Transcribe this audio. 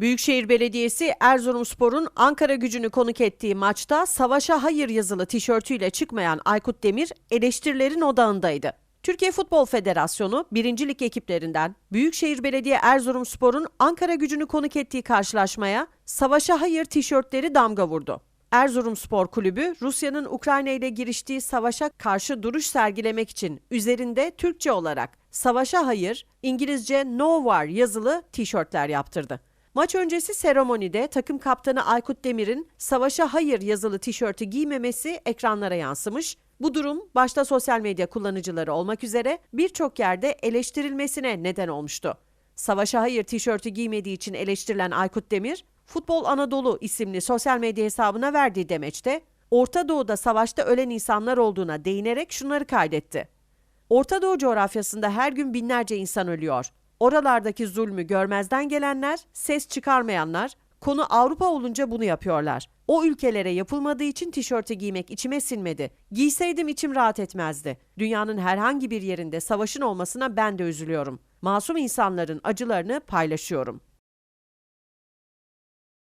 Büyükşehir Belediyesi Erzurumspor'un Ankara gücünü konuk ettiği maçta savaşa hayır yazılı tişörtüyle çıkmayan Aykut Demir eleştirilerin odağındaydı. Türkiye Futbol Federasyonu 1. Lig ekiplerinden Büyükşehir Belediye Erzurumspor'un Ankara gücünü konuk ettiği karşılaşmaya savaşa hayır tişörtleri damga vurdu. Erzurumspor Kulübü Rusya'nın Ukrayna ile giriştiği savaşa karşı duruş sergilemek için üzerinde Türkçe olarak savaşa hayır, İngilizce no war yazılı tişörtler yaptırdı. Maç öncesi seremonide takım kaptanı Aykut Demir'in savaşa hayır yazılı tişörtü giymemesi ekranlara yansımış. Bu durum başta sosyal medya kullanıcıları olmak üzere birçok yerde eleştirilmesine neden olmuştu. Savaşa hayır tişörtü giymediği için eleştirilen Aykut Demir, Futbol Anadolu isimli sosyal medya hesabına verdiği demeçte, Orta Doğu'da savaşta ölen insanlar olduğuna değinerek şunları kaydetti. Orta Doğu coğrafyasında her gün binlerce insan ölüyor. Oralardaki zulmü görmezden gelenler, ses çıkarmayanlar, konu Avrupa olunca bunu yapıyorlar. O ülkelere yapılmadığı için tişörtü giymek içime sinmedi. Giyseydim içim rahat etmezdi. Dünyanın herhangi bir yerinde savaşın olmasına ben de üzülüyorum. Masum insanların acılarını paylaşıyorum.